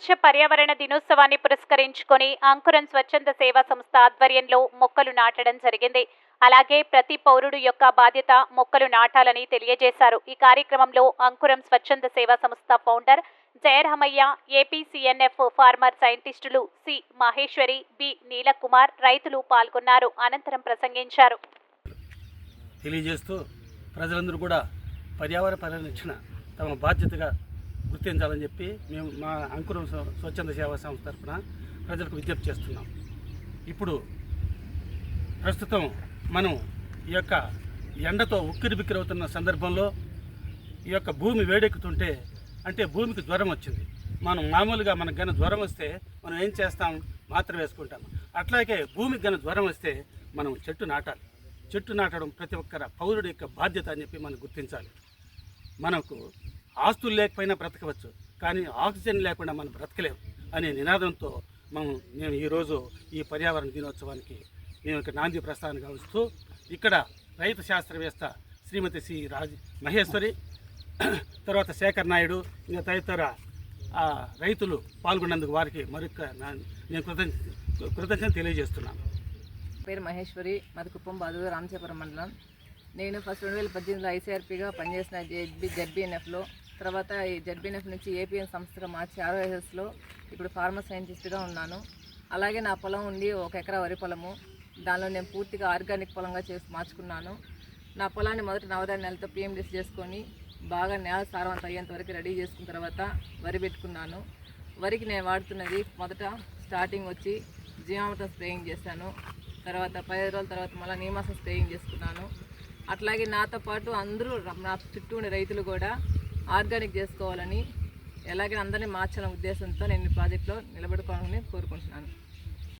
ప్రపంచ పర్యావరణ దినోత్సవాన్ని పురస్కరించుకొని అంకురం స్వచ్ఛంద సేవా సంస్థ ఆధ్వర్యంలో మొక్కలు నాటడం జరిగింది. అలాగే ప్రతి పౌరుడు యొక్క బాధ్యత మొక్కలు నాటాలని తెలియజేశారు. ఈ కార్యక్రమంలో అంకురం స్వచ్ఛంద సేవా సంస్థ ఫౌండర్ జయరామయ్య ఏపీసీఎన్ఎఫ్ ఫార్మర్ సైంటిస్టులు సి మహేశ్వరి బి నీలకుమార్ రైతులు పాల్గొన్నారు. అనంతరం ప్రసంగించారు. తెలియజేస్తూ ప్రజలందరూ కూడా పర్యావరణ పరిరక్షణ తమ బాధ్యతగా గుర్తించాలని చెప్పి మేము మా అంకురం స్వచ్ఛంద సేవా సంస్థ తరఫున ప్రజలకు విజ్ఞప్తి చేస్తున్నాం. ఇప్పుడు ప్రస్తుతం మనం ఈ యొక్క ఎండతో ఉక్కిరి బిక్కిరవుతున్న సందర్భంలో ఈ యొక్క భూమి వేడెక్కుతుంటే అంటే భూమికి జ్వరం వచ్చింది. మనం మామూలుగా మనకు గన జ్వరం వస్తే మనం ఏం చేస్తాం? మాత్ర వేసుకుంటాం. అట్లాగే భూమికి గన జ్వరం వస్తే మనం చెట్టు నాటాలి. చెట్టు నాటడం ప్రతి ఒక్కర పౌరుడి యొక్క బాధ్యత అని చెప్పి మనం గుర్తించాలి. మనకు ఆస్తులు లేకపోయినా బ్రతకవచ్చు. కానీ ఆక్సిజన్ లేకుండా మనం బ్రతకలేము అనే నినాదంతో మనం మేము ఈరోజు ఈ పర్యావరణ దినోత్సవానికి మేము ఇక్కడ నాంది ప్రస్థానం గావిస్తూ ఇక్కడ రైతు శాస్త్రవేత్త శ్రీమతి సి రాజ్ మహేశ్వరి తర్వాత శేఖర్ నాయుడు ఇంకా తదితర రైతులు పాల్గొన్నందుకు వారికి మరొక నేను కృతజ్ఞ కృతజ్ఞత తెలియజేస్తున్నాను. పేరు మహేశ్వరి మాది కుప్పం బాదు రామచేపురం మండలం. నేను ఫస్ట్ రెండు వేల పద్దెనిమిదిలో ఐసీఆర్పీగా పనిచేసిన జెడ్బీ జెడ్బీఎన్ఎఫ్లో తర్వాత ఈ జెడ్బీఎన్ఎఫ్ నుంచి ఏపీఎన్ సంస్థగా మార్చి ఆర్ఓఎస్ఎస్లో ఇప్పుడు ఫార్మర్ సైంటిస్ట్గా ఉన్నాను. అలాగే నా పొలం ఉండి ఒక ఎకరా వరి పొలము దానిలో నేను పూర్తిగా ఆర్గానిక్ పొలంగా చేసి మార్చుకున్నాను. నా పొలాన్ని మొదట నవదాని నెలతో పిఎండిస్ చేసుకొని బాగా నేల సారవంతం అయ్యేంత వరకు రెడీ చేసుకున్న తర్వాత వరి పెట్టుకున్నాను. వరికి నేను వాడుతున్నది మొదట స్టార్టింగ్ వచ్చి జీవామృతం స్ప్రేయింగ్ చేశాను. తర్వాత పదిహేను రోజుల తర్వాత మళ్ళీ నీమాసం స్ప్రేయింగ్ చేసుకున్నాను. అట్లాగే నాతో పాటు అందరూ నా చుట్టూ ఉండే రైతులు కూడా ఆర్గానిక్ చేసుకోవాలని ఎలాగైనా అందరినీ మార్చాలనే ఉద్దేశంతో నేను ఈ ప్రాజెక్ట్లో నిలబడుకోవాలని కోరుకుంటున్నాను.